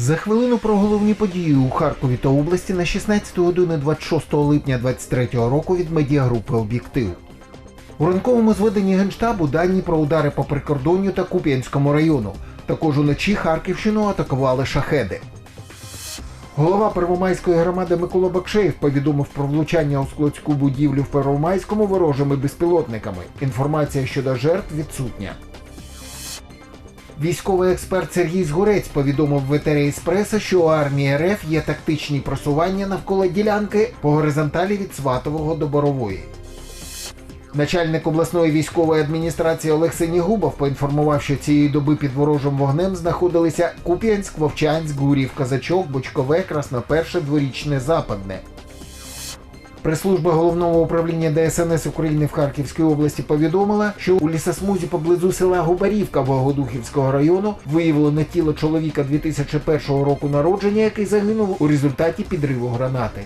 За хвилину про головні події у Харкові та області на 16 годину 26 липня 2023 року від медіагрупи Об'єктив. У ранковому зведенні Генштабу дані про удари по прикордонню та Куп'янському району. Також уночі Харківщину атакували шахеди. Голова Первомайської громади Микола Бакшеєв повідомив про влучання у складську будівлю в Первомайському ворожими безпілотниками. Інформація щодо жертв відсутня. Військовий експерт Сергій Згурець повідомив в Еспреса, що у армії РФ є тактичні просування навколо ділянки по горизонталі від Сватового до Борової. Начальник обласної військової адміністрації Олег Синігубов поінформував, що цієї доби під ворожим вогнем знаходилися Куп'янськ, Вовчанськ, Гурів, Казачок, Бочкове, Красноперше, Дворічне, Западне. Прес-служба головного управління ДСНС України в Харківській області повідомила, що у лісосмузі поблизу села Губарівка Богодухівського району виявлено тіло чоловіка 2001 року народження, який загинув у результаті підриву гранати.